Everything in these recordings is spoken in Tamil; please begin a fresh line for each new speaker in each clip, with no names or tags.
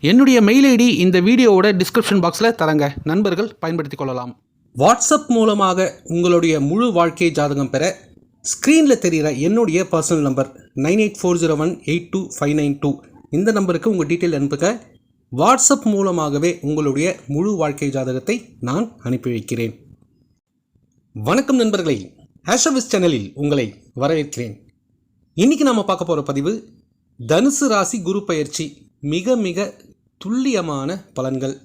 என்னுடைய மெயில் ஐடி இந்த வீடியோவோட டிஸ்கிரிப்ஷன் பாக்ஸில் தரங்க. நண்பர்கள் பயன்படுத்திக் கொள்ளலாம். வாட்ஸ்அப் மூலமாக உங்களுடைய முழு வாழ்க்கை ஜாதகம் பெற ஸ்க்ரீனில் தெரிகிற என்னுடைய personal number nine eight four zero one eight two five nine two. இந்த நம்பருக்கு உங்கள் டீட்டெயில் அனுப்புங்க வாட்ஸ்அப் மூலமாகவே உங்களுடைய முழு வாழ்க்கை ஜாதகத்தை நான் அனுப்பி வைக்கிறேன். வணக்கம் நண்பர்களே. ஹேஷவிஸ் சேனலில் உங்களை வரவேற்கிறேன். இன்னைக்கு நாம் பார்க்க போகிற பதிவு தனுசு ராசி குரு பயிற்சி. மிக மிக துல்லியமான பலன்கள்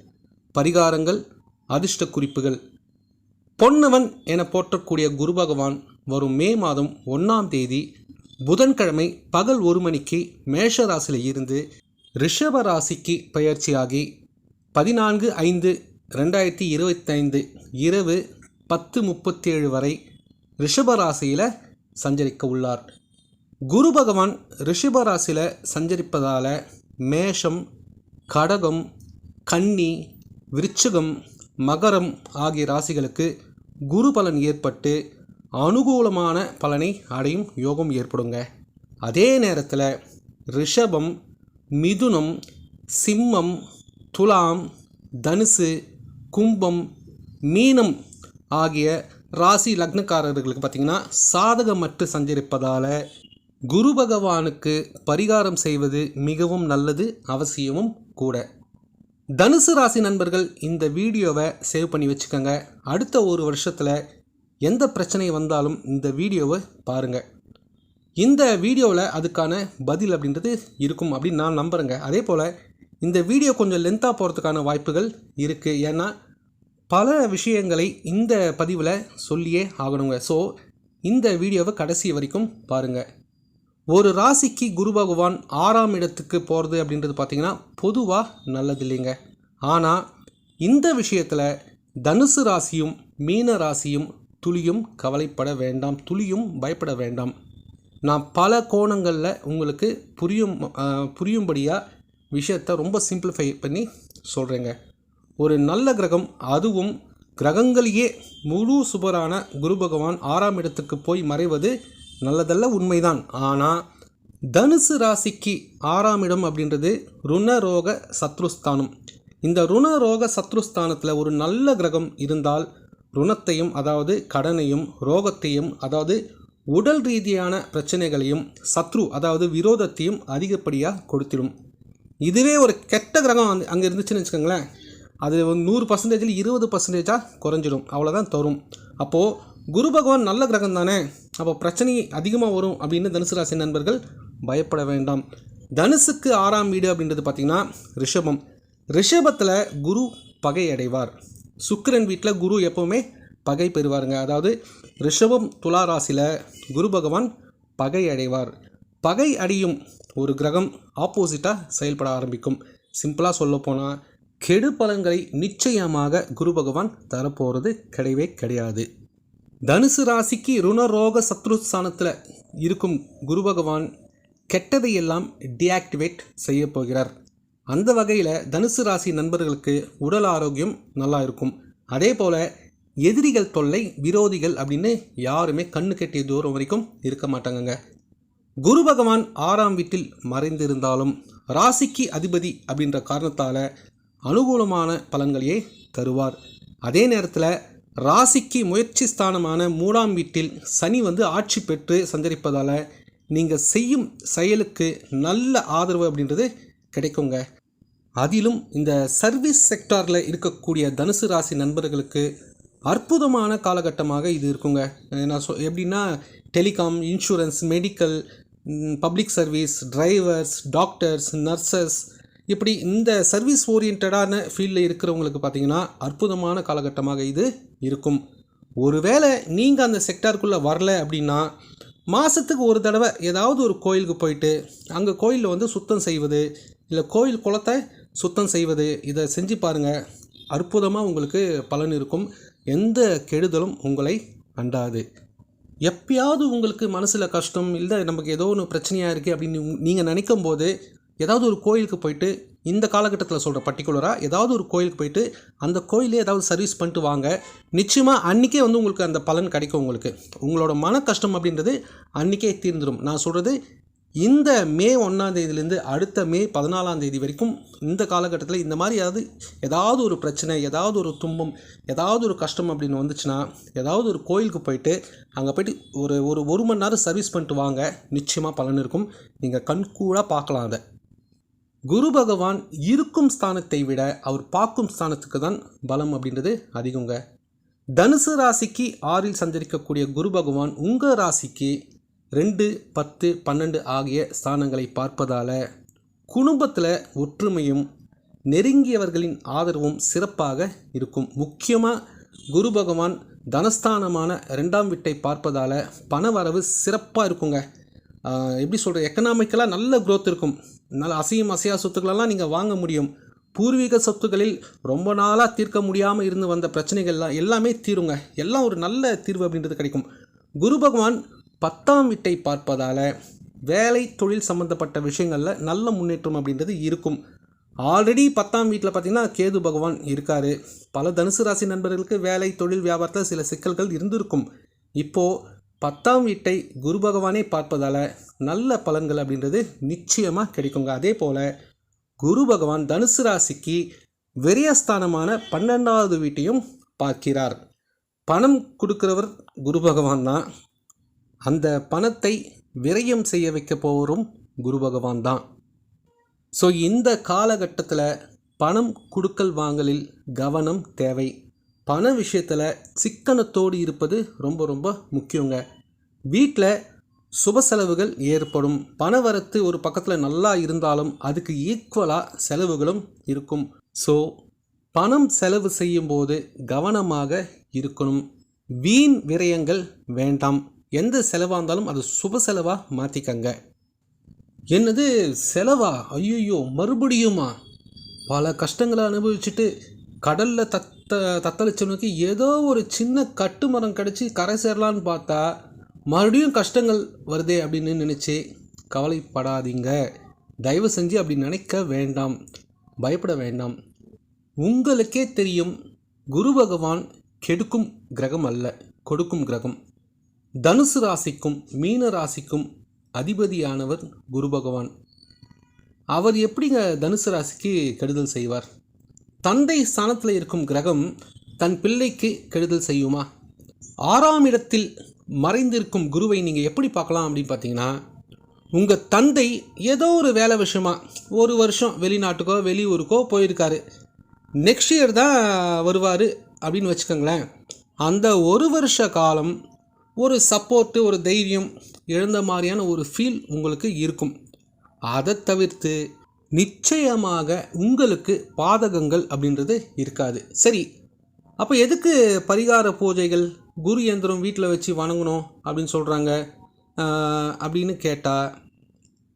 பரிகாரங்கள் அதிர்ஷ்ட குறிப்புகள் பொன்னவன் என போற்றக்கூடிய குரு பகவான் வரும் மே மாதம் ஒன்றாம் தேதி புதன்கிழமை பகல் ஒரு மணிக்கு மேஷ ராசியில் இருந்து ரிஷப ராசிக்கு பயிற்சியாகி பதினான்கு ஐந்து ரெண்டாயிரத்தி இருபத்தைந்து இரவு பத்து முப்பத்தேழு வரை ரிஷப ராசியில் சஞ்சரிக்க உள்ளார். குரு பகவான் ரிஷப ராசியில் சஞ்சரிப்பதால் மேஷம் கடகம் கன்னி விருச்சிகம் மகரம் ஆகிய ராசிகளுக்கு குரு பலன் ஏற்பட்டு அனுகூலமான பலனை அடையும் யோகம் ஏற்படுங்க. அதே நேரத்தில் ரிஷபம் மிதுனம் சிம்மம் துலாம் தனுசு கும்பம் மீனம் ஆகிய ராசி லக்னக்காரர்களுக்கு பார்த்திங்கன்னா சாதகமற்று சஞ்சரிப்பதால் குரு பகவானுக்கு பரிகாரம் செய்வது மிகவும் நல்லது அவசியமும் கூட. தனுசு ராசி நண்பர்கள் இந்த வீடியோவை சேவ் பண்ணி வச்சுக்கோங்க. அடுத்த ஒரு வருஷத்தில் எந்த பிரச்சனை வந்தாலும் இந்த வீடியோவை பாருங்கள் இந்த வீடியோவில் அதுக்கான பதில் அப்படின்றது இருக்கும் அப்படின்னு நான் நம்புகிறேங்க அதே போல் இந்த வீடியோ கொஞ்சம் லென்த்தாக போகிறதுக்கான வாய்ப்புகள் இருக்குது ஏன்னா பல விஷயங்களை இந்த பதிவில் சொல்லியே ஆகணுங்க. ஸோ இந்த வீடியோவை கடைசி வரைக்கும் பாருங்கள் ஒரு ராசிக்கு குரு பகவான் ஆறாம் இடத்துக்கு போகிறது அப்படின்றது பார்த்திங்கன்னா பொதுவாக நல்லது இல்லைங்க ஆனால் இந்த விஷயத்தில் தனுசு ராசியும் மீன ராசியும் துளியும் கவலைப்பட வேண்டாம் துளியும் பயப்பட வேண்டாம். நான் பல கோணங்களில் உங்களுக்கு புரியும் புரியும்படியாக விஷயத்தை ரொம்ப சிம்பிளிஃபை பண்ணி சொல்கிறேங்க ஒரு நல்ல கிரகம் அதுவும் கிரகங்களையே முழு சுபரான குரு பகவான் ஆறாம் இடத்துக்கு போய் மறைவது நல்லதல்ல உண்மைதான். ஆனால் தனுசு ராசிக்கு ஆறாம் இடம் அப்படின்றது ருணரோக சத்ருஸ்தானம். இந்த ருணரோக சத்ருஸ்தானத்தில் ஒரு நல்ல கிரகம் இருந்தால் ருணத்தையும் அதாவது கடனையும் ரோகத்தையும் அதாவது உடல் ரீதியான பிரச்சனைகளையும் சத்ரு அதாவது விரோதத்தையும் அதிகப்படியாக கொடுத்திடும். இதுவே ஒரு கெட்ட கிரகம் அங்கே அங்கே இருந்துச்சுன்னு வச்சுக்கோங்களேன். அது நூறு பர்சன்டேஜில் இருபது பர்சன்டேஜாக குறைஞ்சிடும். அவ்வளோதான் தரும். அப்போது குரு பகவான் நல்ல கிரகம் தானே அப்போ பிரச்சனை அதிகமாக வரும் அப்படின்னு தனுசு ராசி நண்பர்கள் பயப்பட வேண்டாம். தனுசுக்கு ஆறாம் வீடு அப்படின்றது பார்த்திங்கன்னா ரிஷபம். ரிஷபத்தில் குரு பகை அடைவார் சுக்கிரன் வீட்டில் குரு எப்போவுமே பகை பெறுவாருங்க. அதாவது ரிஷபம் துலா ராசியில் குரு பகவான் பகை அடைவார் பகை அடையும் ஒரு கிரகம் ஆப்போசிட்டாக செயல்பட ஆரம்பிக்கும். சிம்பிளாக சொல்லப்போனால் கெடு பலன்களை நிச்சயமாக குரு பகவான் தரப்போகிறது கிடையவே கிடையாது. தனுசு ராசிக்கு ருணரோக சத்ருஸ்தானத்தில் இருக்கும் குரு பகவான் கெட்டதையெல்லாம் டீஆக்டிவேட் செய்ய போகிறார். அந்த வகையில் தனுசு ராசி நண்பர்களுக்கு உடல் ஆரோக்கியம் நல்லா இருக்கும். அதே போல் எதிரிகள் தொல்லை விரோதிகள் அப்படின்னு யாருமே கண்ணு கெட்டிய தூரம் வரைக்கும் இருக்க மாட்டாங்கங்க. குரு பகவான் ஆறாம் வீட்டில் மறைந்திருந்தாலும் ராசிக்கு அதிபதி அப்படின்ற காரணத்தால் அனுகூலமான பலன்களையே தருவார். அதே நேரத்தில் ராசிக்கு முயற்சி ஸ்தானமான மூணாம் வீட்டில் சனி வந்து ஆட்சி பெற்று சஞ்சரிப்பதால் நீங்கள் செய்யும் செயலுக்கு நல்ல ஆதரவு அப்படின்றது கிடைக்குங்க. அதிலும் இந்த சர்வீஸ் செக்டாரில் இருக்கக்கூடிய தனுசு ராசி நண்பர்களுக்கு அற்புதமான காலகட்டமாக இது இருக்குங்க. நான் சொ எப்படின்னா telecom insurance medical public service drivers doctors nurses இப்படி இந்த சர்வீஸ் ஓரியன்டான ஃபீல்டில் இருக்கிறவங்களுக்கு பார்த்தீங்கன்னா அற்புதமான காலகட்டமாக இது இருக்கும். ஒருவேளை நீங்கள் அந்த செக்டாருக்குள்ளே வரல அப்படின்னா மாதத்துக்கு ஒரு தடவை ஏதாவது ஒரு கோயிலுக்கு போயிட்டு அங்கே கோயிலில் வந்து சுத்தம் செய்வது இல்லை கோயில் குளத்தை சுத்தம் செய்வது இதை செஞ்சு பாருங்கள் அற்புதமாக உங்களுக்கு பலன் இருக்கும். எந்த கெடுதலும் உங்களை அண்டாது. எப்பயாவது உங்களுக்கு மனசில் கஷ்டம் இல்லை நமக்கு ஏதோ ஒன்று பிரச்சனையாக இருக்குது அப்படின்னு நீங்கள் நினைக்கும் போது ஏதாவது ஒரு கோயிலுக்கு போயிட்டு இந்த காலகட்டத்தில் சொல்கிற பர்டிகுலராக ஏதாவது ஒரு கோயிலுக்கு போயிட்டு அந்த கோயிலே ஏதாவது சர்வீஸ் பண்ணிட்டு வாங்க. நிச்சயமாக அன்றைக்கே வந்து உங்களுக்கு அந்த பலன் கிடைக்கும் உங்களுக்கு. உங்களோட மன கஷ்டம் அப்படின்றது அன்றைக்கே தீர்ந்துடும் நான் சொல்கிறது இந்த மே ஒன்றாம் தேதியிலேருந்து அடுத்த மே பதினாலாம் தேதி வரைக்கும் இந்த காலகட்டத்தில் இந்த மாதிரி ஏதாவது ஏதாவது ஒரு பிரச்சனை ஏதாவது ஒரு துன்பம் ஏதாவது ஒரு கஷ்டம் அப்படின்னு வந்துச்சுன்னா ஏதாவது ஒரு கோயிலுக்கு போயிட்டு அங்கே போயிட்டு ஒரு ஒரு ஒரு மணி நேரம் சர்வீஸ் பண்ணிட்டு வாங்க. நிச்சயமாக பலன் இருக்கும். நீங்கள் கண்கூடாக பார்க்கலாம் அதை. குரு பகவான் இருக்கும் ஸ்தானத்தை விட அவர் பார்க்கும் ஸ்தானத்துக்கு தான் பலம் அப்படின்றது அதிகங்க. தனுசு ராசிக்கு ஆறில் சஞ்சரிக்கக்கூடிய குரு பகவான் உங்கள் ராசிக்கு ரெண்டு பத்து பன்னெண்டு ஆகிய ஸ்தானங்களை பார்ப்பதால் குடும்பத்தில் ஒற்றுமையும் நெருங்கியவர்களின் ஆதரவும் சிறப்பாக இருக்கும். முக்கியமாக குரு பகவான் தனஸ்தானமான ரெண்டாம் வீட்டை பார்ப்பதால் பண வரவு சிறப்பாக இருக்குங்க. எப்படி சொல்கிறது எக்கனாமிக்கலாக நல்ல க்ரோத் இருக்கும். நல்ல அசையும் அசையா சொத்துக்களெல்லாம் நீங்கள் வாங்க முடியும். பூர்வீக சொத்துக்களில் ரொம்ப நாளாக தீர்க்க முடியாமல் இருந்து வந்த பிரச்சனைகள்லாம் எல்லாமே தீருங்க. எல்லாம் ஒரு நல்ல தீர்வு அப்படின்றது கிடைக்கும். குரு பகவான் பத்தாம் வீட்டை பார்ப்பதால் வேலை தொழில் சம்மந்தப்பட்ட விஷயங்களில் நல்ல முன்னேற்றம் அப்படின்றது இருக்கும். ஆல்ரெடி பத்தாம் வீட்டில் பார்த்திங்கன்னா கேது பகவான் இருக்கார். பல தனுசு ராசி நண்பர்களுக்கு வேலை தொழில் வியாபாரத்தில் சில சிக்கல்கள் இருந்திருக்கும். இப்போது பத்தாம் வீட்டை குரு பகவானே பார்ப்பதால் நல்ல பலன்கள் அப்படின்றது நிச்சயமாக கிடைக்குங்க. அதே போல் குரு பகவான் தனுசு ராசிக்கு விரயஸ்தானமான பன்னெண்டாவது வீட்டையும் பார்க்கிறார். பணம் கொடுக்கிறவர் குரு பகவான் தான். அந்த பணத்தை விரயம் செய்ய வைக்க போவரும் குரு பகவான் தான். ஸோ இந்த காலகட்டத்தில் பணம் கொடுக்கல் வாங்கலில் கவனம் தேவை. பண விஷயத்தில் சிக்கனத்தோடு இருப்பது ரொம்ப ரொம்ப முக்கியங்க. வீட்டில் சுப செலவுகள் ஏற்படும். பணவரத்து ஒரு பக்கத்தில் நல்லா இருந்தாலும் அதுக்கு ஈக்குவலாக செலவுகளும் இருக்கும். ஸோ பணம் செலவு செய்யும்போது கவனமாக இருக்கணும். வீண் விரயங்கள் வேண்டாம். எந்த செலவாக இருந்தாலும் அது சுப செலவாக மாற்றிக்கங்க என்னது செலவா? ஐயோ மறுபடியுமா? பல கஷ்டங்களை அனுபவிச்சுட்டு கடலில் த தத்தளிச்சவனுக்கு ஏதோ ஒரு சின்ன கட்டுமரம் கிடச்சி கரை சேரலான்னு பார்த்தா மறுபடியும் கஷ்டங்கள் வருதே அப்படின்னு நினச்சி கவலைப்படாதீங்க. தயவு செஞ்சு அப்படி நினைக்க வேண்டாம். பயப்பட வேண்டாம். உங்களுக்கே தெரியும் குரு பகவான் கெடுக்கும் கிரகம் அல்ல கொடுக்கும் கிரகம். தனுசு ராசிக்கும் மீன ராசிக்கும் அதிபதியானவர் குரு பகவான். அவர் எப்படிங்க தனுசு ராசிக்கு கெடுதல் செய்வார்? தந்தை ஸ்தானத்தில் இருக்கும் கிரகம் தன் பிள்ளைக்கு கெடுதல் செய்யுமா? ஆறாம் இடத்தில் மறைந்திருக்கும் குருவை நீங்கள் எப்படி பார்க்கலாம் அப்படின்னு பார்த்தீங்கன்னா உங்கள் தந்தை ஏதோ ஒரு வேலை விஷயமா ஒரு வருஷம் வெளிநாட்டுக்கோ வெளியூருக்கோ போயிருக்காரு. நெக்ஸ்ட் இயர் தான் வருவார் அப்படின்னு வச்சுக்கோங்களேன். அந்த ஒரு வருஷ காலம் ஒரு சப்போர்ட்டு ஒரு தைரியம் எழுந்த மாதிரியான ஒரு ஃபீல் உங்களுக்கு இருக்கும். அதை தவிர்த்து நிச்சயமாக உங்களுக்கு பாதகங்கள் அப்படின்றது இருக்காது. சரி அப்போ எதுக்கு பரிகார பூஜைகள்? குரு எந்திரம் வீட்டில் வச்சு வணங்கணும் அப்படின்னு சொல்கிறாங்க அப்படின்னு கேட்டால்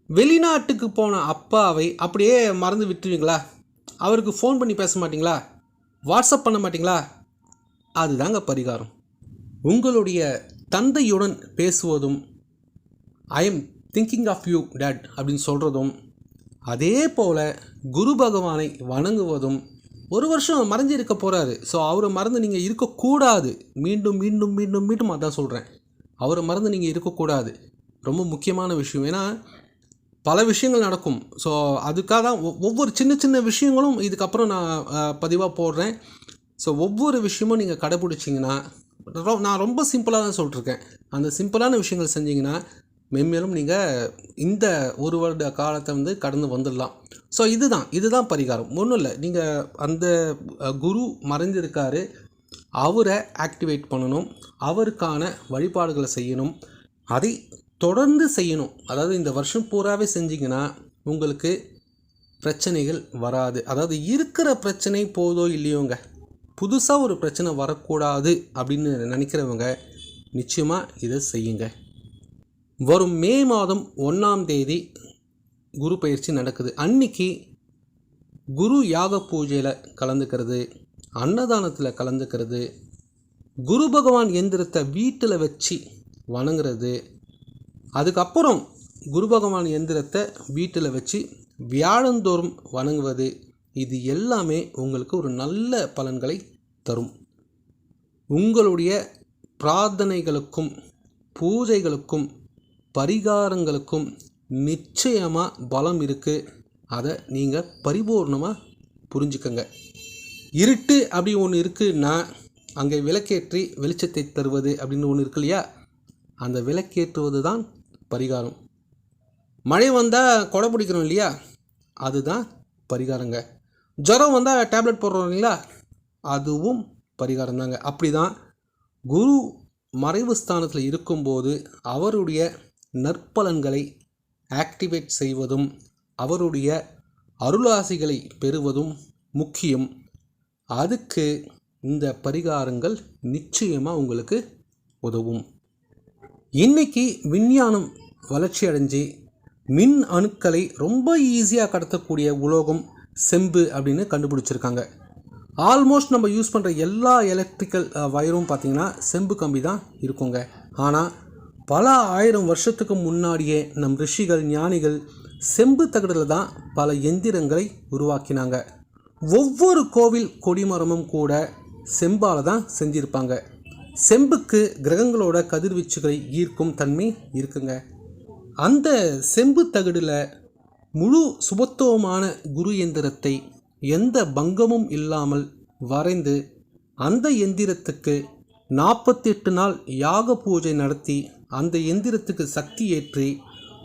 வெளிநாட்டுக்கு போன அப்பாவை அப்படியே மறந்து விட்டுருவீங்களா? அவருக்கு ஃபோன் பண்ணி பேச மாட்டிங்களா? வாட்ஸ்அப் பண்ண மாட்டிங்களா? அதுதாங்க பரிகாரம். உங்களுடைய தந்தையுடன் பேசுவதும் I am thinking of you dad அப்படின்னு சொல்கிறதும் அதே போல் குரு பகவானை வணங்குவதும் ஒரு வருஷம் மறைஞ்சு இருக்க போகிறாரு ஸோ அவரை மறந்து நீங்கள் இருக்கக்கூடாது. மீண்டும் மீண்டும் மீண்டும் மீண்டும் அதான் சொல்கிறேன் அவரை மறந்து நீங்கள் இருக்கக்கூடாது. ரொம்ப முக்கியமான விஷயம். ஏன்னா பல விஷயங்கள் நடக்கும். ஸோ அதுக்காக தான் ஒ- ஒவ்வொரு சின்ன சின்ன விஷயங்களும் இதுக்கப்புறம் நான் பதிவாக போடுறேன். ஸோ ஒவ்வொரு விஷயமும் நீங்கள் கடைப்பிடிச்சிங்கன்னா ரொ- நான் ரொம்ப சிம்பிளாக தான் சொல்லிட்டுருக்கேன். அந்த சிம்பிளான விஷயங்கள் செஞ்சிங்கன்னா மென்மேலும் நீங்கள் இந்த ஒரு வருட காலத்தை வந்து கடந்து வந்துடலாம். ஸோ இதுதான் இதுதான் பரிகாரம். ஒன்றும் இல்லை. நீங்கள் அந்த குரு மறைஞ்சிருக்காரு அவரை ஆக்டிவேட் பண்ணணும். அவருக்கான வழிபாடுகளை செய்யணும். அதை தொடர்ந்து செய்யணும். அதாவது இந்த வருஷம் பூராவே செஞ்சிங்கன்னா உங்களுக்கு பிரச்சனைகள் வராது. அதாவது இருக்கிற பிரச்சனை போதோ இல்லையோங்க. புதுசாக ஒரு பிரச்சனை வரக்கூடாது அப்படின்னு நினைக்கிறவங்க நிச்சயமாக இதை செய்யுங்க. வரும் மே மாதம் ஒன்றாம் தேதி குரு பயிற்சி நடக்குது. அன்னைக்கு குரு யாக பூஜையில் கலந்துக்கிறது அன்னதானத்தில் கலந்துக்கிறது குரு பகவான் எந்திரத்தை வீட்டில் வச்சு வணங்குறது அதுக்கப்புறம் குரு பகவான் எந்திரத்தை வீட்டில் வச்சு வியாழந்தோறும் வணங்குவது இது எல்லாமே உங்களுக்கு ஒரு நல்ல பலன்களை தரும். உங்களுடைய பிரார்த்தனைகளுக்கும் பூஜைகளுக்கும் பரிகாரங்களுக்கும் நிச்சயமாக பலம் இருக்குது அதை நீங்கள் பரிபூர்ணமாக புரிஞ்சுக்கங்க. இருட்டு அப்படி ஒன்று இருக்குன்னா அங்கே விளக்கேற்றி வெளிச்சத்தை தருவது அப்படின்னு ஒன்று இருக்கு இல்லையா? அந்த விளக்கேற்றுவது தான் பரிகாரம். மழை வந்தால் கொடை பிடிக்கிறோம் இல்லையா? அதுதான் பரிகாரங்க. ஜுரம் வந்தால் டேப்லெட் போடுறோம் இல்லைங்களா? அதுவும் பரிகாரம் தாங்க அப்படி தான் குரு மறைவு ஸ்தானத்தில் இருக்கும்போது அவருடைய நற்பலன்களை ஆக்டிவேட் செய்வதும் அவருடைய அருளாசிகளை பெறுவதும் முக்கியம். அதுக்கு இந்த பரிகாரங்கள் நிச்சயமாக உங்களுக்கு உதவும். இன்றைக்கி விஞ்ஞானம் வளர்ச்சி அடைஞ்சு மின் அணுக்களை ரொம்ப ஈஸியாக கடத்தக்கூடிய உலோகம் செம்பு அப்படின்னு கண்டுபிடிச்சிருக்காங்க. ஆல்மோஸ்ட் நம்ம யூஸ் பண்ணுற எல்லா எலக்ட்ரிக்கல் வயரும் பார்த்திங்கன்னா செம்பு கம்பி தான் இருக்குங்க. ஆனால் பல ஆயிரம் வருஷத்துக்கு முன்னாடியே நம் ரிஷிகள் ஞானிகள் செம்பு தகடில் தான் பல எந்திரங்களை உருவாக்கினாங்க. ஒவ்வொரு கோவில் கொடிமரமும் கூட செம்பால் தான் செஞ்சிருப்பாங்க. செம்புக்கு கிரகங்களோட கதிர்வீச்சுகளை ஈர்க்கும் தன்மை இருக்குங்க. அந்த செம்பு தகடில் முழு சுபத்துவமான குரு எந்திரத்தை எந்த பங்கமும் இல்லாமல் வரைந்து அந்த எந்திரத்துக்கு நாற்பத்தெட்டு நாள் யாக பூஜை நடத்தி அந்த எந்திரத்துக்கு சக்தி ஏற்றி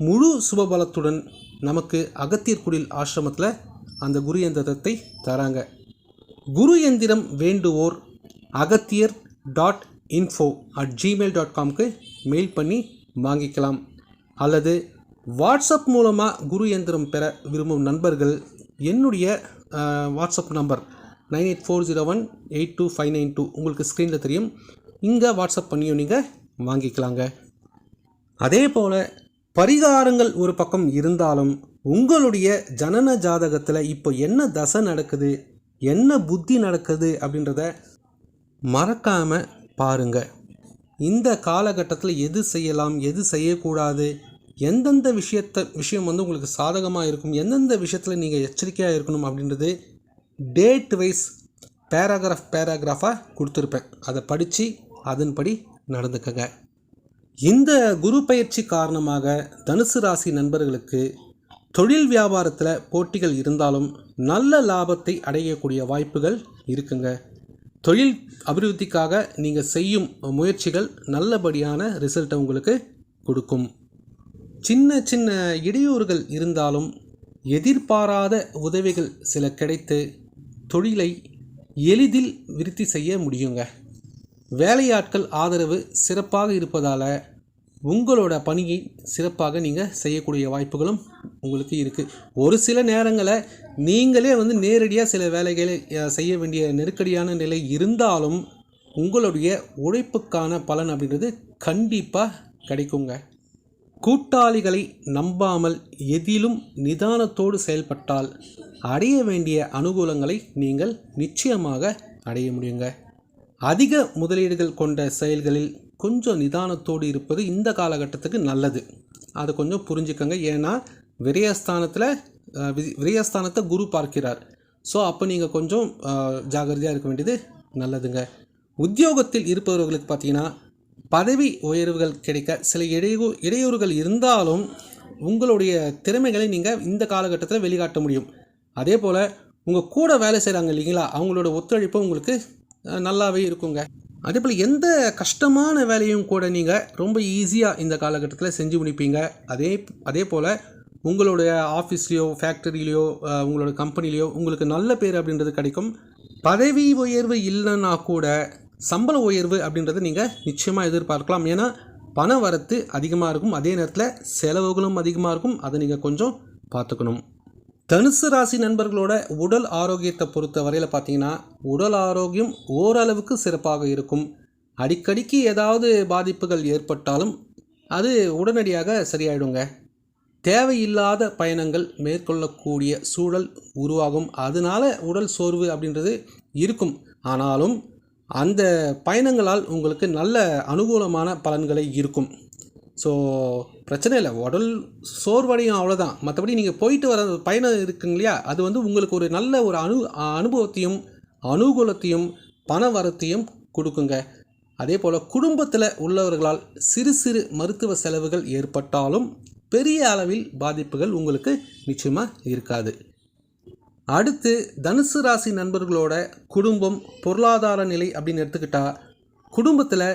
முழு சுபபலத்துடன் நமக்கு அகத்தியர்குடில் ஆசிரமத்தில் அந்த குரு எந்திரத்தை தராங்க. குரு எந்திரம் வேண்டுவோர் Agathiyar dot info at gmail dot காம்க்கு mail பண்ணி வாங்கிக்கலாம். அல்லது வாட்ஸ்அப் மூலமாக குரு எந்திரம் பெற விரும்பும் நண்பர்கள் என்னுடைய WhatsApp number nine eight four zero one eight two five nine two உங்களுக்கு ஸ்க்ரீனில் தெரியும். இங்கே வாட்ஸ்அப் பண்ணியும் நீங்கள் வாங்கிக்கலாங்க. அதே போல் பரிகாரங்கள் ஒரு பக்கம் இருந்தாலும் உங்களுடைய ஜனன ஜாதகத்தில் இப்போ என்ன தசை நடக்குது என்ன புத்தி நடக்குது அப்படின்றத மறக்காமல் பாருங்க. இந்த காலகட்டத்தில் எது செய்யலாம் எது செய்யக்கூடாது எந்தெந்த விஷயத்தை விஷயம் வந்து உங்களுக்கு சாதகமாக இருக்கும் எந்தெந்த விஷயத்தில் நீங்கள் எச்சரிக்கையாக இருக்கணும் அப்படின்றது டேட் வைஸ் பேராகிராஃப் பேராகிராஃபாக கொடுத்துருப்பேன். அதை படித்து அதன்படி நடந்துக்கங்க. இந்த குரு பயிற்சி காரணமாக தனுசு ராசி நண்பர்களுக்கு தொழில் வியாபாரத்தில் போட்டிகள் இருந்தாலும் நல்ல லாபத்தை அடையக்கூடிய வாய்ப்புகள் இருக்குங்க. தொழில் அபிவிருத்திக்காக நீங்கள் செய்யும் முயற்சிகள் நல்லபடியான ரிசல்ட்டை உங்களுக்கு கொடுக்கும். சின்ன சின்ன இடையூறுகள் இருந்தாலும் எதிர்பாராத உதவிகள் சில கிடைத்து தொழிலை எளிதில் விருத்தி செய்ய முடியுங்க. வேலையாட்கள் ஆதரவு சிறப்பாக இருப்பதால் உங்களோட பணியை சிறப்பாக நீங்கள் செய்யக்கூடிய வாய்ப்புகளும் உங்களுக்கு இருக்குது ஒரு சில நேரங்களில் நீங்களே வந்து நேரடியாக சில வேலைகளை செய்ய வேண்டிய நெருக்கடியான நிலை இருந்தாலும் உங்களுடைய உழைப்புக்கான பலன் அப்படின்றது கண்டிப்பாக கிடைக்குங்க. கூட்டாளிகளை நம்பாமல் எதிலும் நிதானத்தோடு செயல்பட்டால் அடைய வேண்டிய அனுகூலங்களை நீங்கள் நிச்சயமாக அடைய முடியுங்க. அதிக முதலீடுகள் கொண்ட செயல்களில் கொஞ்சம் நிதானத்தோடு இருப்பது இந்த காலகட்டத்துக்கு நல்லது. அதை கொஞ்சம் புரிஞ்சுக்கோங்க. ஏன்னா விரயஸ்தானத்தில் விரயஸ்தானத்தை குரு பார்க்கிறார். ஸோ அப்போ நீங்கள் கொஞ்சம் ஜாகிரதையாக இருக்க வேண்டியது நல்லதுங்க. உத்தியோகத்தில் இருப்பவர்களுக்கு பார்த்தீங்கன்னா பதவி உயர்வுகள் கிடைக்க சில இடையூ இடையூறுகள் இருந்தாலும் உங்களுடைய திறமைகளை நீங்கள் இந்த காலகட்டத்தில் வெளிக்காட்ட முடியும். அதே போல் உங்கள் கூட வேலை செய்கிறாங்க இல்லைங்களா அவங்களோட ஒத்துழைப்பு உங்களுக்கு நல்லாவே இருக்குங்க. அதே போல் எந்த கஷ்டமான வேலையும் கூட நீங்கள் ரொம்ப ஈஸியாக இந்த காலகட்டத்தில் செஞ்சு முடிப்பீங்க. அதே அதே போல் உங்களுடைய ஆஃபீஸ்லேயோ ஃபேக்டரியிலையோ உங்களோட கம்பெனிலேயோ உங்களுக்கு நல்ல பேர் அப்படின்றது கிடைக்கும். பதவி உயர்வு இல்லைன்னா கூட சம்பள உயர்வு அப்படின்றத நீங்கள் நிச்சயமாக எதிர்பார்க்கலாம். ஏன்னா பண வரத்து அதிகமாக இருக்கும். அதே நேரத்தில் செலவுகளும் அதிகமாக இருக்கும். அதை நீங்கள் கொஞ்சம் பார்த்துக்கணும். தனுசு ராசி நண்பர்களோட உடல் ஆரோக்கியத்தை பொறுத்த வரையில் பார்த்தீங்கன்னா உடல் ஆரோக்கியம் ஓரளவுக்கு சிறப்பாக இருக்கும். அடிக்கடிக்கு ஏதாவது பாதிப்புகள் ஏற்பட்டாலும் அது உடனடியாக சரியாயிடுங்க. தேவையில்லாத பயணங்கள் மேற்கொள்ளக்கூடிய சூழல் உருவாகும். அதனால உடல் சோர்வு அப்படின்றது இருக்கும். ஆனாலும் அந்த பயணங்களால் உங்களுக்கு நல்ல அனுகூலமான பலன்களை இருக்கும். ஸோ பிரச்சனை இல்லை. உடல் சோர்வடையும் அவ்வளோதான் மற்றபடி நீங்கள் போயிட்டு வர பயணம் இருக்குங்க இல்லையா? அது வந்து உங்களுக்கு ஒரு நல்ல ஒரு அனு அனுபவத்தையும் அனுகூலத்தையும் பண வரத்தையும் கொடுக்குங்க. அதே போல் குடும்பத்தில் உள்ளவர்களால் சிறு சிறு மருத்துவ செலவுகள் ஏற்பட்டாலும் பெரிய அளவில் பாதிப்புகள் உங்களுக்கு நிச்சயமாக இருக்காது. அடுத்து தனுசு ராசி நண்பர்களோட குடும்பம் பொருளாதார நிலை அப்படின்னு எடுத்துக்கிட்டால் குடும்பத்தில்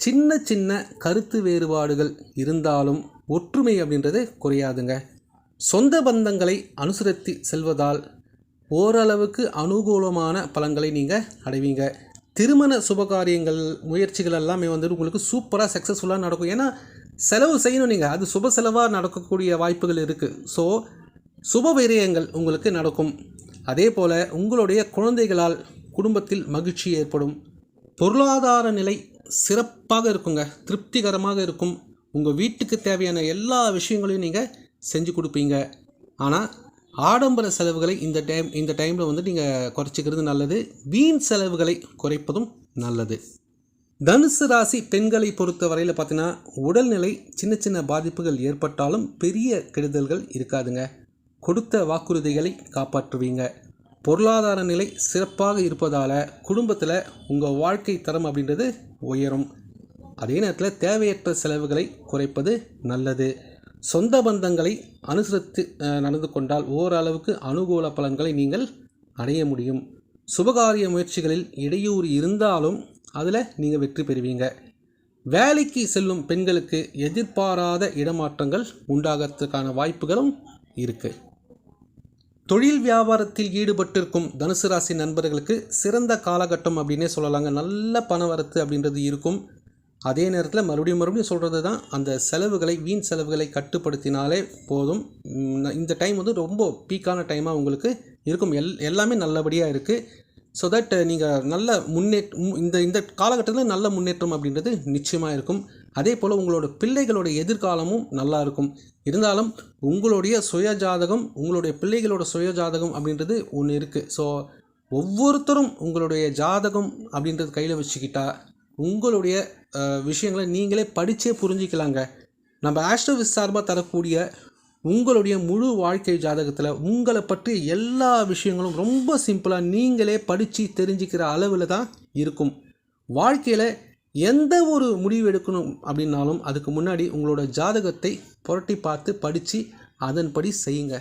சின்ன சின்ன கருத்து வேறுபாடுகள் இருந்தாலும் ஒற்றுமை அப்படின்றது குறையாதுங்க. சொந்த பந்தங்களை அனுசரித்து செல்வதால் ஓரளவுக்கு அனுகூலமான பலன்களை நீங்கள் அடைவீங்க. திருமண சுபகாரியங்கள் முயற்சிகள் எல்லாமே வந்துட்டு உங்களுக்கு சூப்பராக சக்ஸஸ்ஃபுல்லாக நடக்கும். ஏன்னா செலவு செய்யணும் நீங்கள் அது சுப செலவாக நடக்கக்கூடிய வாய்ப்புகள் இருக்குது ஸோ சுப விரயங்கள் உங்களுக்கு நடக்கும். அதே போல் உங்களுடைய குழந்தைகளால் குடும்பத்தில் மகிழ்ச்சி ஏற்படும். பொருளாதார நிலை சிறப்பாக இருக்குங்க திருப்திகரமாக இருக்கும். உங்கள் வீட்டுக்கு தேவையான எல்லா விஷயங்களையும் நீங்கள் செஞ்சு கொடுப்பீங்க. ஆனால் ஆடம்பர செலவுகளை இந்த டைம் இந்த டைமில் வந்து நீங்கள் குறைச்சிக்கிறது நல்லது. வீண் செலவுகளை குறைப்பதும் நல்லது. தனுசு ராசி பெண்களை பொறுத்த வரையில் பார்த்தீங்கன்னா உடல்நிலை சின்ன சின்ன பாதிப்புகள் ஏற்பட்டாலும் பெரிய கெடுதல்கள் இருக்காதுங்க. கொடுத்த வாக்குறுதிகளை காப்பாற்றுவீங்க. பொருளாதார நிலை சிறப்பாக இருப்பதால் குடும்பத்தில் உங்கள் வாழ்க்கை தரம் அப்படின்றது உயரும். அதே நேரத்தில் தேவையற்ற செலவுகளை குறைப்பது நல்லது. சொந்த பந்தங்களை அனுசரித்து நடந்து கொண்டால் ஓரளவுக்கு அனுகூல பலன்களை நீங்கள் அடைய முடியும். சுபகாரிய முயற்சிகளில் இடையூறு இருந்தாலும் அதில் நீங்கள் வெற்றி பெறுவீங்க. வேலைக்கு செல்லும் பெண்களுக்கு எதிர்பாராத இடமாற்றங்கள் உண்டாகிறதுக்கான வாய்ப்புகளும் இருக்குது தொழில் வியாபாரத்தில் ஈடுபட்டிருக்கும் தனுசு ராசி நண்பர்களுக்கு சிறந்த காலகட்டம் அப்படின்னே சொல்லலாங்க. நல்ல பண வரத்து அப்படின்றது இருக்கும். அதே நேரத்தில் மறுபடியும் மறுபடியும் சொல்கிறது தான் அந்த செலவுகளை வீண் செலவுகளை கட்டுப்படுத்தினாலே போதும். இந்த டைம் வந்து ரொம்ப பீக்கான டைமாக உங்களுக்கு இருக்கும். எல் எல்லாமே நல்லபடியாக இருக்குது ஸோ தட் நீங்கள் நல்ல முன்னேற்ற இந்த இந்த காலகட்டத்தில் நல்ல முன்னேற்றம் அப்படின்றது நிச்சயமாக இருக்கும். அதே போல் உங்களோட பிள்ளைகளோட எதிர்காலமும் நல்லா இருக்கும். இருந்தாலும் உங்களுடைய சுய ஜாதகம் உங்களுடைய பிள்ளைகளோட சுய ஜாதகம் அப்படின்றது ஒன்று இருக்குது ஸோ ஒவ்வொருத்தரும் உங்களுடைய ஜாதகம் அப்படின்றது கையில் வச்சுக்கிட்டா உங்களுடைய விஷயங்களை நீங்களே படித்தே புரிஞ்சிக்கலாங்க. நம்ம ஆஸ்ட்ரோவிஸ் சார்பாக தரக்கூடிய உங்களுடைய முழு வாழ்க்கை ஜாதகத்தில் உங்களை பற்றி எல்லா விஷயங்களும் ரொம்ப சிம்பிளாக நீங்களே படித்து தெரிஞ்சுக்கிற அளவில் தான் இருக்கும். வாழ்க்கையில் எந்த ஒரு முடிவு எடுக்கணும் அப்படின்னாலும் அதுக்கு முன்னாடி உங்களோட ஜாதகத்தை புரட்டி பார்த்து படித்து அதன்படி செய்யுங்க.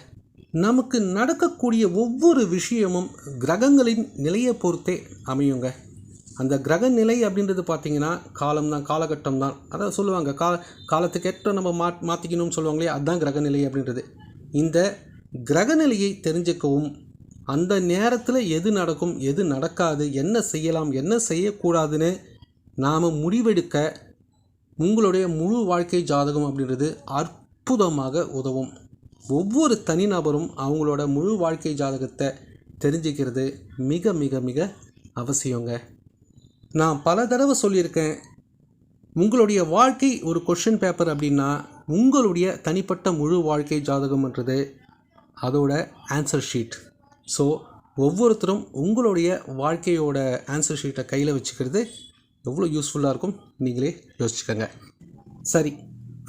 நமக்கு நடக்கக்கூடிய ஒவ்வொரு விஷயமும் கிரகங்களின் நிலையை பொறுத்தே அமையுங்க. அந்த கிரக நிலை அப்படின்றது பார்த்தீங்கன்னா காலம் தான் காலகட்டம் தான். அதான் சொல்லுவாங்க கா காலத்துக்கேற்ற நம்ம மா மாற்றிக்கணும்னு சொல்லுவாங்களே அதுதான் கிரக நிலை அப்படின்றது. இந்த கிரக நிலையை தெரிஞ்சுக்கவும் அந்த நேரத்தில் எது நடக்கும் எது நடக்காது என்ன செய்யலாம் என்ன செய்யக்கூடாதுன்னு நாம் முடிவெடுக்க உங்களுடைய முழு வாழ்க்கை ஜாதகம் அப்படின்றது அற்புதமாக உதவும். ஒவ்வொரு தனிநபரும் அவங்களோட முழு வாழ்க்கை ஜாதகத்தை தெரிஞ்சுக்கிறது மிக மிக மிக அவசியங்க. நான் பல தடவை சொல்லியிருக்கேன் உங்களுடைய வாழ்க்கை ஒரு கொஷின் பேப்பர் அப்படின்னா உங்களுடைய தனிப்பட்ட முழு வாழ்க்கை ஜாதகம்ன்றது அதோட ஆன்சர் ஷீட் ஸோ ஒவ்வொருத்தரும் உங்களுடைய வாழ்க்கையோட ஆன்சர் ஷீட்டை கையில் வச்சுக்கிறது எவ்வளோ யூஸ்ஃபுல்லாக இருக்கும்? நீங்களே யோசிச்சுக்கோங்க. சரி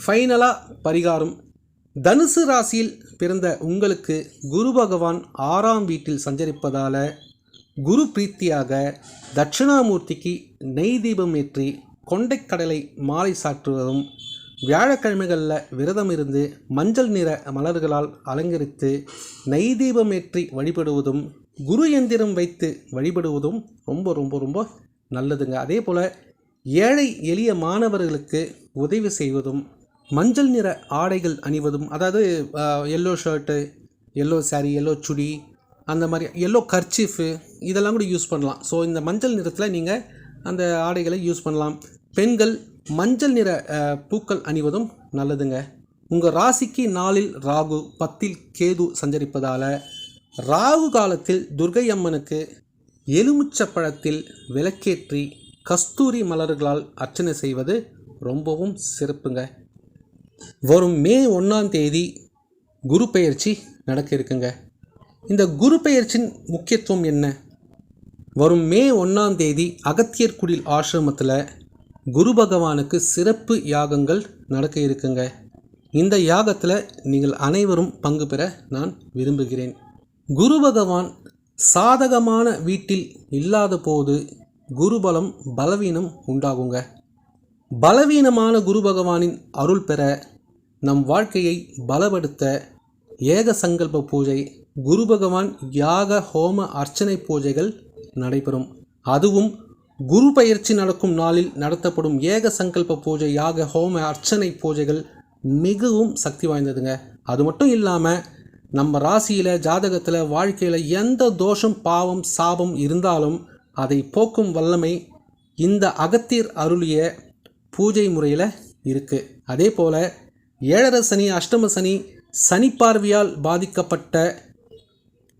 ஃபைனலாக பரிகாரம். தனுசு ராசியில் பிறந்த உங்களுக்கு குரு பகவான் ஆறாம் வீட்டில் சஞ்சரிப்பதால் குரு பிரீத்தியாக தட்சிணாமூர்த்திக்கு நெய் தீபம் ஏற்றி கொண்டைக்கடலை மாலை சாற்றுவதும் வியாழக்கிழமைகளில் விரதம் இருந்து மஞ்சள் நிற மலர்களால் அலங்கரித்து நெய் தீபம் ஏற்றி வழிபடுவதும் குரு எந்திரம் வைத்து வழிபடுவதும் ரொம்ப ரொம்ப ரொம்ப நல்லதுங்க. அதே போல் ஏழை எளிய மாணவர்களுக்கு உதவி செய்வதும் மஞ்சள் நிற ஆடைகள் அணிவதும் அதாவது yellow shirt yellow sari yellow chudi அந்த மாதிரி எல்லோ கர்ச்சீஃபு இதெல்லாம் கூட யூஸ் பண்ணலாம். ஸோ இந்த மஞ்சள் நிறத்தில் நீங்கள் அந்த ஆடைகளை யூஸ் பண்ணலாம். பெண்கள் மஞ்சள் நிற பூக்கள் அணிவதும் நல்லதுங்க. உங்கள் ராசிக்கு நாளில் ராகு பத்தில் கேது சஞ்சரிப்பதால் ராகு காலத்தில் துர்கை அம்மனுக்கு எலுமிச்சப்பழத்தில் விளக்கேற்றி கஸ்தூரி மலர்களால் அர்ச்சனை செய்வது ரொம்பவும் சிறப்புங்க. வரும் மே ஒன்றாம் தேதி குரு பெயர்ச்சி நடக்க இருக்குங்க. இந்த குரு பெயர்ச்சியின் முக்கியத்துவம் என்ன? வரும் மே ஒன்றாம் தேதி அகத்தியர் குடில் ஆசிரமத்தில் குரு பகவானுக்கு சிறப்பு யாகங்கள் நடக்க இருக்குங்க. இந்த யாகத்தில் நீங்கள் அனைவரும் பங்கு பெற நான் விரும்புகிறேன். குரு பகவான் சாதகமான வீட்டில் இல்லாத போது குருபலம் பலவீனம் உண்டாகுங்க. பலவீனமான குரு பகவானின் அருள் பெற நம் வாழ்க்கையை பலப்படுத்த ஏக சங்கல்ப பூஜை குரு பகவான் யாக ஹோம அர்ச்சனை பூஜைகள் நடைபெறும். அதுவும் குரு பயிற்சி நடக்கும் நாளில் நடத்தப்படும் ஏக சங்கல்ப பூஜை யாக ஹோம அர்ச்சனை பூஜைகள் மிகவும் சக்தி வாய்ந்ததுங்க. அது மட்டும் இல்லாமல் நம்ம ராசியில் ஜாதகத்தில் வாழ்க்கையில் எந்த தோஷம் பாவம் சாபம் இருந்தாலும் அதை போக்கும் வல்லமை இந்த அகத்தியர் அருளிய பூஜை முறையில் இருக்குது அதே போல் ஏழரை சனி அஷ்டம சனி சனி பார்வையால் பாதிக்கப்பட்ட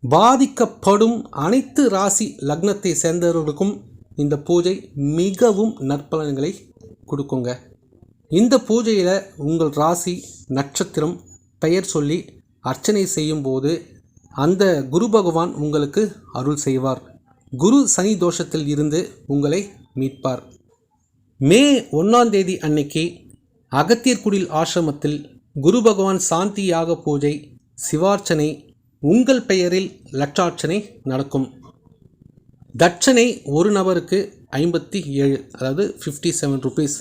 பாதிக்கப்படும் அனைத்து ராசி லக்னத்தை சேர்ந்தவர்களுக்கும் இந்த பூஜை மிகவும் நற்பலன்களை கொடுக்குங்க. இந்த பூஜையில் உங்கள் ராசி நட்சத்திரம் பெயர் சொல்லி அர்ச்சனை செய்யும்போது அந்த குரு பகவான் உங்களுக்கு அருள் செய்வார். குரு சனி தோஷத்தில் இருந்து உங்களை மீட்பார். மே ஒன்றாம் தேதி அன்னைக்கு அகத்தியர்குடில் ஆசிரமத்தில் குரு பகவான் சாந்தி யாக பூஜை சிவார்ச்சனை உங்கள் பெயரில் லட்சார்ச்சனை நடக்கும். தட்சணை ஒரு நபருக்கு ஐம்பத்தி ஏழு அதாவது ஃபிஃப்டி செவன் ருபீஸ்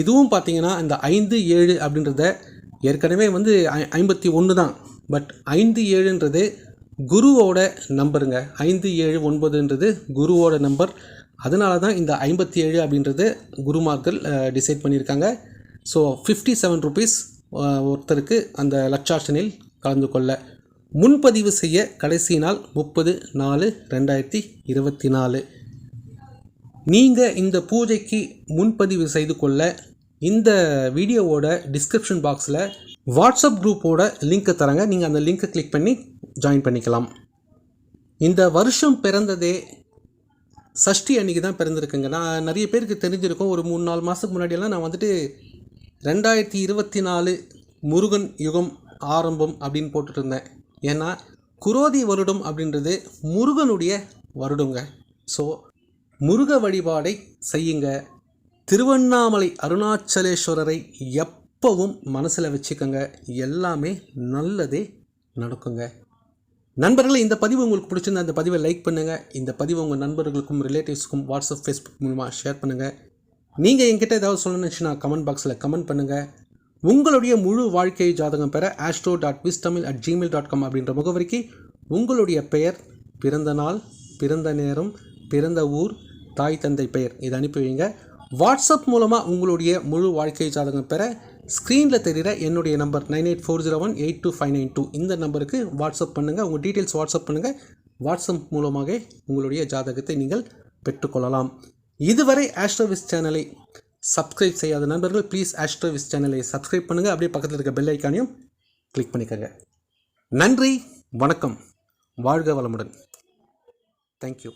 இதுவும் பார்த்தீங்கன்னா இந்த ஐந்து ஏழு அப்படின்றத ஏற்கனவே வந்து ஐ ஐம்பத்தி ஒன்று தான். பட் ஐந்து ஏழுன்றது குருவோட நம்பருங்க. ஐந்து ஏழு ஒன்பதுன்றது குருவோட நம்பர். அதனால தான் இந்த ஐம்பத்தி ஏழு அப்படின்றது குருமார்கள் டிசைட் பண்ணியிருக்காங்க. ஸோ ஃபிஃப்டி செவன் ருபீஸ் ஒருத்தருக்கு அந்த லட்சாசனில் கலந்து கொள்ள. முன்பதிவு செய்ய கடைசி நாள் முப்பது நாலு ரெண்டாயிரத்தி இருபத்தி நாலு நீங்கள் இந்த பூஜைக்கு முன்பதிவு செய்து கொள்ள இந்த வீடியோவோட டிஸ்கிரிப்ஷன் பாக்ஸில் வாட்ஸ்அப் குரூப்போட லிங்க்கை தராங்க. நீங்கள் அந்த லிங்க்கை கிளிக் பண்ணி ஜாயின் பண்ணிக்கலாம். இந்த வருஷம் பிறந்ததே சஷ்டி அன்னைக்கு தான் பிறந்திருக்குங்க. நான் நிறைய பேருக்கு தெரிஞ்சிருக்கோம். ஒரு மூணு நாலு மாதத்துக்கு முன்னாடியெல்லாம் நான் வந்துட்டு ரெண்டாயிரத்தி இருபத்தி நாலு முருகன் யுகம் ஆரம்பம் அப்படின்னு போட்டுட்டு இருந்தேன் ஏன்னா குரோதி வருடம் அப்படின்றது முருகனுடைய வருடங்க. ஸோ முருக வழிபாடை செய்யுங்க. திருவண்ணாமலை அருணாச்சலேஸ்வரரை எப் எப்பவும் மனசில் வச்சுக்கோங்க எல்லாமே நல்லதே நடக்குங்க. நண்பர்களே இந்த பதிவு உங்களுக்கு பிடிச்சிருந்தா அந்த பதிவை லைக் பண்ணுங்கள் இந்த பதிவு உங்கள் நண்பர்களுக்கும் ரிலேட்டிவ்ஸ்க்கும் வாட்ஸ்அப் ஃபேஸ்புக் மூலமாக ஷேர் பண்ணுங்கள் நீங்கள் என்கிட்ட ஏதாவது சொல்லணுச்சுன்னா கமெண்ட் பாக்ஸில் கமெண்ட் பண்ணுங்கள் உங்களுடைய முழு வாழ்க்கை ஜாதகம் பெற astro dot vis Tamil at gmail dot com அப்படின்ற முகவரிக்கு உங்களுடைய பெயர் பிறந்த நாள் பிறந்த நேரம் பிறந்த ஊர் தாய் தந்தை பெயர் இதை அனுப்பி வைங்க. வாட்ஸ்அப் மூலமாக உங்களுடைய முழு வாழ்க்கை ஜாதகம் பெற ஸ்க்ரீனில் தெரிகிற என்னுடைய number nine eight four zero one eight two five nine two. இந்த நம்பருக்கு வாட்ஸ்அப் பண்ணுங்கள் உங்கள் டீட்டெயில்ஸ் வாட்ஸ்அப் பண்ணுங்கள் வாட்ஸ்அப் மூலமாக உங்களுடைய ஜாதகத்தை நீங்கள் பெற்றுக்கொள்ளலாம். இதுவரை ஆஸ்ட்ரோவிஸ் சேனலை சப்ஸ்கிரைப் செய்யாத நண்பர்கள் ப்ளீஸ் ஆஸ்ட்ரோவிஸ் சேனலை சப்ஸ்கிரைப் பண்ணுங்கள் அப்படியே பக்கத்தில் இருக்க பெல் ஐக்கானையும் கிளிக் பண்ணிக்கோங்க. நன்றி வணக்கம். வாழ்க வளமுடன். தேங்க்யூ